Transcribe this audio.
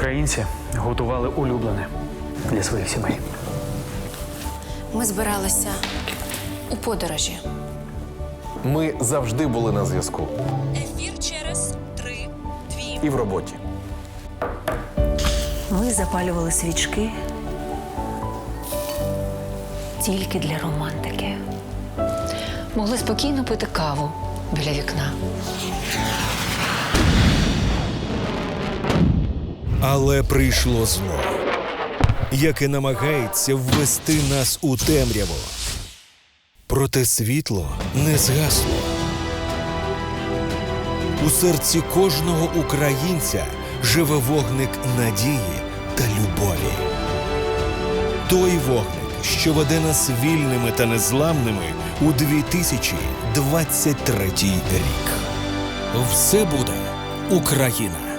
Українці готували улюблене для своїх сімей. Ми збиралися у подорожі. Ми завжди були на зв'язку Ефір через три, дві. і в роботі. Ми запалювали свічки тільки для романтики. Могли спокійно пити каву біля вікна. Але прийшло зло, яке намагається ввести нас у темряву. Проте світло не згасло. У серці кожного українця живе вогник надії та любові. Той вогник, що веде нас вільними та незламними у 2023 рік. Все буде Україна.